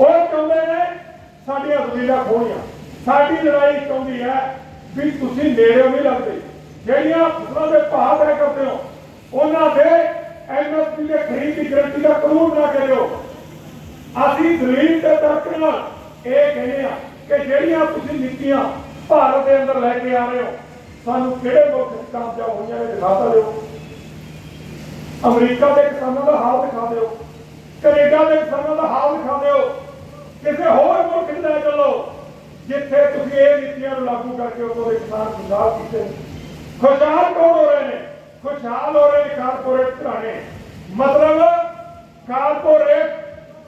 ਉਹ ਚਾਹੁੰਦੇ ਨੇ ਸਾਡੀਆਂ ਜ਼ਮੀਨਾਂ ਖੋਣੀਆਂ ਸਾਡੀ ਲੜਾਈ ਚਾਹੁੰਦੀ ਹੈ ਵੀ ਤੁਸੀਂ ਨੇੜੇ ਨਹੀਂ ਲੱਗਦੇ। ਜਿਹੜੀਆਂ ਫਸਲਾਂ ਦੇ ਭਾਅ ਤੈਅ ਕਰਦੇ ਹੋ, ਉਹਨਾਂ ਦੇ ਐਮਐਸਪੀ ਦੇ ਖਰੀਦ ਦੀ ਗਰੰਟੀ ਦਾ ਕਾਨੂੰਨ ਨਾ ਕੇ ਦਿਓ ਅਸੀਂ ਦਲੀਲ ਤੇ ਤਰਕ ਨਾਲ ਇਹ ਕਹਿੰਦੇ ਆ ਕਿ ਜਿਹੜੀਆਂ ਤੁਸੀਂ ਨੀਤੀਆਂ ਭਾਰਤ ਦੇ ਅੰਦਰ ਲੈ ਕੇ ਆ ਰਹੇ ਹੋ, ਸਾਨੂੰ ਕਿਹੜੇ ਮੁਲਕ ਕਾਮਯਾਬ ਹੋਈਆਂ ਨੇ ਦਿਖਾ ਦਿਓ। ਅਮਰੀਕਾ ਦੇ ਕਿਸਾਨਾਂ ਦਾ ਹਾਲ ਦਿਖਾ ਦਿਓ। ਕੈਨੇਡਾ ਦੇ ਕਿਸਾਨਾਂ ਦਾ ਹਾਲ ਦਿਖਾ ਦਿਓ ਕਿਸੇ ਹੋਰ ਮੁਲਕ 'ਚ ਲੈ ਚੱਲੋ ਜਿੱਥੇ ਤੁਸੀਂ ਇਹ ਨੀਤੀਆਂ ਨੂੰ ਲਾਗੂ ਕਰਕੇ ਉਦੋਂ ਦੇ ਕਿਸਾਨ ਖੁਸ਼ਹਾਲ ਕੀਤੇ। ਖੁਸ਼ਹਾਲ ਕੌਣ ਹੋ ਰਹੇ ਨੇ? ਖੁਸ਼ਹਾਲ ਹੋ ਰਹੇ ਨੇ ਕਾਰਪੋਰੇਟ ਘਰਾਣੇ। ਮਤਲਬ ਕਾਰਪੋਰੇਟ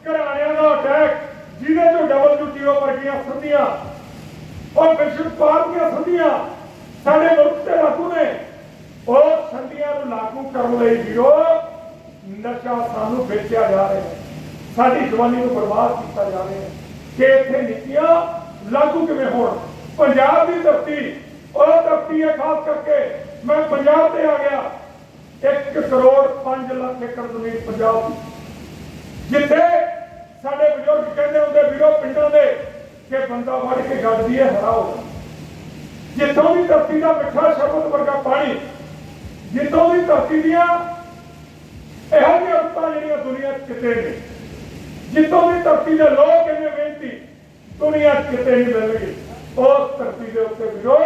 ਘਰਾਣਿਆਂ ਦਾ ਅਟੈਕ, ਜਿਹਦੇ ਤੋਂ ਡਬਲਯੂਟੀਓ ਵਰਗੀਆਂ ਸੰਧੀਆਂ ਔਰ ਵਿਸ਼ਵ ਪਾਰ ਸੰਧੀਆਂ ਸਾਡੇ ਮੁਲਕ ਤੇ ਲਾਗੂ ਨੇ। ਉਹ ਸੰਧੀਆਂ ਨੂੰ ਲਾਗੂ ਕਰਨ ਲਈ ਵੀਰੋ ਨਸ਼ਾ ਸਾਨੂੰ ਵੇਚਿਆ ਜਾ ਰਿਹਾ ਹੈ। ਸਾਡੀ ਜਵਾਨੀ ਨੂੰ ਬਰਬਾਦ ਕੀਤਾ ਜਾ ਰਿਹਾ ਹੈ ਕਿ ਇੱਥੇ ਨੀਤੀਆਂ ਲਾਗੂ ਕਿਵੇਂ ਹੋਣ? ਪੰਜਾਬ ਦੀ ਧਰਤੀ, ਉਹ ਧਰਤੀ ਹੈ ਖਾਸ ਕਰਕੇ, ਮੈਂ ਪੰਜਾਬ ਤੇ ਆ ਗਿਆ। 1 ਕਰੋੜ 5 ਲੱਖ ਏਕੜ ਜ਼ਮੀਨ ਪੰਜਾਬ ਦੀ। ਜਿੱਥੇ ਸਾਡੇ ਬਜ਼ੁਰਗ ਕਹਿੰਦੇ ਹੁੰਦੇ, ਵੀਰੋ, ਪਿੰਡਾਂ ਦੇ ਕਿ ਬੰਦਾ ਵੜ ਕੇ ਗੱਡਦੀ ਹੈ ਹਰਾਓ ਜਿੱਥੋਂ ਦੀ ਧਰਤੀ ਦਾ ਮਿੱਠਾ ਸ਼ਬਦ ਵਰਗਾ ਪਾਣੀ, ਜਿੱਥੋਂ ਦੀ ਧਰਤੀ ਦੀਆਂ ਇਹੋ ਜਿਹੀਆਂ ਰੁੱਤਾਂ ਜਿਹੜੀਆਂ ਦੁਨੀਆ 'ਚ ਕਿਤੇ ਨਹੀਂ। ਜਿੱਥੋਂ ਦੀ ਧਰਤੀ ਦੇ ਲੋਕ ਇੰਨੇ ਬੇਨਤੀ, ਦੁਨੀਆ 'ਚ ਕਿਤੇ ਨਹੀਂ ਮਿਲਣਗੇ। ਉਸ ਧਰਤੀ ਦੇ ਉੱਤੇ ਵੀਰੋ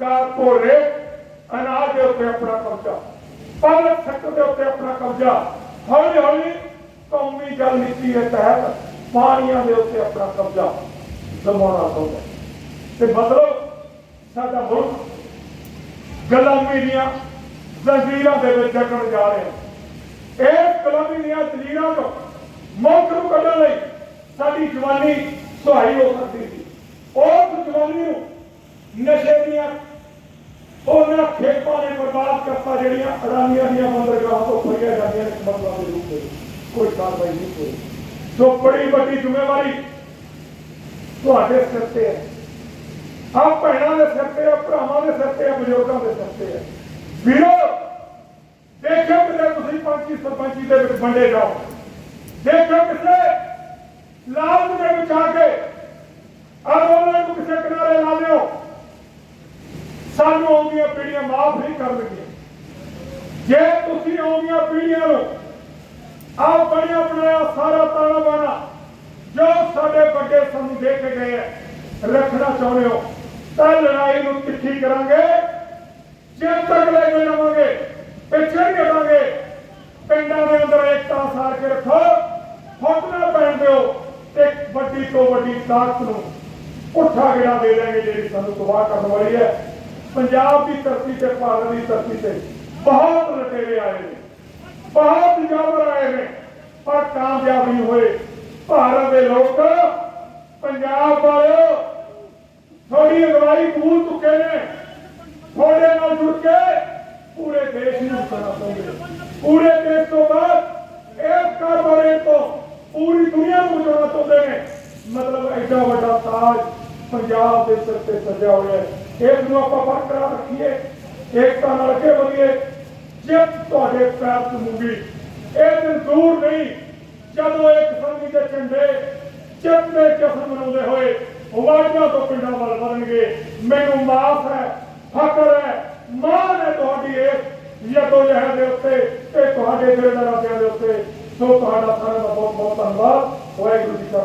ਕਾਰਪੋਰੇਟ ਅਨਾਜ ਦੇ ਉੱਤੇ ਆਪਣਾ ਕਬਜ਼ਾ। ਪਬਲਿਕ ਸੈਕਟਰ ਦੇ ਉੱਤੇ ਆਪਣਾ ਕਬਜ਼ਾ। ਹੌਲੀ ਹੌਲੀ ਕੌਮੀ ਜਲ ਨੀਤੀ ਦੇ ਤਹਿਤ ਪਾਣੀਆਂ ਦੇ ਉੱਤੇ ਆਪਣਾ ਕਬਜ਼ਾ ਲਵਾਉਣਾ ਚਾਹੁੰਦਾ ਤੇ ਮਤਲਬ ਸਾਡਾ ਮੁਲਕ ਗੁਲਾਮੀ ਦੀਆਂ ਜ਼ੰਜੀਰਾਂ ਦੇ ਵਿੱਚ ਜਕੜ ਜਾ ਰਿਹਾ ਹਾਂ। ਇਸ ਗੁਲਾਮੀ ਦੀਆਂ ਜ਼ੰਜੀਰਾਂ ਤੋਂ ਮੁਲਕ ਨੂੰ ਕੱਢਣ ਲਈ ਸਾਡੀ ਜਵਾਨੀ ਸੁਹਾਈ ਹੋ ਸਕਦੀ ਨੂੰ ਨਸ਼ੇ ਦੀਆਂ ਉਹਨਾਂ ਖੇਪਾਂ ਨੇ ਬਰਬਾਦ ਕਰਤਾ ਜਿਹੜੀਆਂ ਅਡਾਨੀਆਂ ਦੀਆਂ ਬੰਦਰਗਾਹਾਂ ਤੋਂ ਫੜੀਆਂ ਜਾਂਦੀਆਂ ਨੇ ਸਮਗਲਾਂ ਦੇ ਰੂਪ ਵਿੱਚ। ਕੋਈ ਕਾਰਵਾਈ ਨਹੀਂ ਹੋਈ। ਸੋ ਬੜੀ ਵੱਡੀ ਜ਼ਿੰਮੇਵਾਰੀ ਤੁਹਾਡੇ ਸਿਰ ਤੇ ਹੈ। ਆ ਭੈਣਾਂ ਦੇ ਸਿਰ ਤੇ ਆ, ਭਰਾਵਾਂ ਦੇ ਸਿਰ ਤੇ ਆ, ਬਜ਼ੁਰਗਾਂ ਦੇ ਸਿਰ ਤੇ ਹੈ ਵੀਰੋ ਦੇਖੋ ਕਿਤੇ ਤੁਸੀਂ ਪੰਚੀ ਸਰਪੰਚੀ ਦੇ ਵਿੱਚ ਵੰਡੇ ਜਾਓ। ਦੇਖੋ ਕਿਸੇ ਲਾਲਚ ਦੇ ਵਿੱਚ ਆ ਕੇ ਸਾਨੂੰ ਆਉਂਦੀਆਂ ਪੀੜ੍ਹੀਆਂ ਮਾਫ ਨਹੀਂ ਕਰਨਗੀਆਂ। ਜੇ ਤੁਸੀਂ ਆਉਂਦੀਆਂ ਪੀੜ੍ਹੀਆਂ ਨੂੰ ਆਹ ਬਣਿਆ ਬਣਾਇਆ ਸਾਰਾ ਤਾਣਾ ਬਾਣਾ ਜੋ ਸਾਡੇ ਵੱਡੇ ਸਾਨੂੰ ਦੇ ਕੇ ਗਏ ਰੱਖਣਾ ਚਾਹੁੰਦੇ ਹੋ, ਤਾਂ ਲੜਾਈ ਨੂੰ ਤਿੱਖੀ ਕਰਾਂਗੇ। ਜੇ ਤੱਕ ਲੈ ਕੇ ਜਾਵਾਂਗੇ ਪਿੱਛੇ ਨਹੀਂ ਪਿੰਡਾਂ ਦੇ ਅੰਦਰ ਏਕਤਾ ਸਾਰ ਕੇ ਰੱਖੋ, ਫੁੱਟ ਨਾ ਪੈਣ ਦਿਓ ਤੇ ਵੱਡੀ ਤੋਂ ਵੱਡੀ ਤਾਕਤ ਨੂੰ ਪੁੱਠਾ ਗਿਰਾ ਦੇ ਦੇਣਗੇ ਜਿਹੜੀ ਸਾਨੂੰ ਤਬਾਹ ਕਰਨ ਵਾਲੀ ਹੈ। ਪੰਜਾਬ ਦੀ ਧਰਤੀ ਤੇ ਭਾਰਤ ਦੀ ਧਰਤੀ ਤੇ ਬਹੁਤ ਲਟੇਰੇ ਆਏ ਨੇ ਬਹੁਤ ਜਾਬਰ ਆਏ ਨੇ ਪਰ ਕਾਮਯਾਬ ਨਹੀਂ ਹੋਏ ਭਾਰਤ ਦੇ ਲੋਕ ਪੰਜਾਬ ਵਾਲਿਓ ਥੋੜੀ ਅਗਵਾਈ ਭੂਲ ਚੁੱਕੇ ਨੇ ਤੁਹਾਡੇ ਨਾਲ ਜੁੜ ਕੇ ਪੂਰੇ ਦੇਸ਼ ਨੂੰ ਕਰਨਾ ਚਾਹੁੰਦੇ ਪੂਰੇ ਦੇਸ਼ ਤੋਂ ਬਾਅਦ ਇਸ ਕਾਰੋਬਾਰੇ ਤੋਂ ਪੂਰੀ ਦੁਨੀਆ ਨੂੰ ਬਚਾਉਣਾ ਚਾਹੁੰਦੇ ਨੇ ਮਤਲਬ ਐਡਾ ਵੱਡਾ ਤਾਜ ਪੰਜਾਬ ਦੇ ਸਿਰ ਤੇ ਸਜਿਆ ਹੋਇਆ ਹੈ ਇਸ ਨੂੰ ਆਪਾਂ ਬਰਕਰਾਰ ਰੱਖੀਏ, ਏਕਤਾ ਨਾਲ ਅੱਗੇ ਵਧੀਏ। ਜੇ ਤੁਹਾਡੇ ਪੈਰ ਚੁੰਮੂਗੀ ਇਹ ਦਿਨ ਦੂਰ ਨਹੀਂ, ਜਦੋਂ ਇੱਕ ਸੰਗੀ ਦੇ ਝੰਡੇ ਚਿੱਤੇ ਜਸ਼ਨ ਮਨਾਉਂਦੇ ਹੋਏ ਵਾਜਾਂ ਤੋਂ ਪਿੰਡਾਂ ਵੱਲ ਵਧਣਗੇ। ਮੈਨੂੰ ਮਾਫ ਹੈ, ਫਖਰ ਹੈ, ਮਾਣ ਹੈ ਤੁਹਾਡੀ ਇਸ ਯਦੋ ਜਹ ਦੇ ਉੱਤੇ ਤੇ ਤੁਹਾਡੇ ਦਿਲ ਦੇ ਰਾਜਿਆਂ ਦੇ ਉੱਤੇ। ਸੋ ਤੁਹਾਡਾ ਸਾਰਿਆਂ ਦਾ ਬਹੁਤ ਬਹੁਤ ਧੰਨਵਾਦ। ਵਾਹਿਗੁਰੂ ਜੀ ਕਾ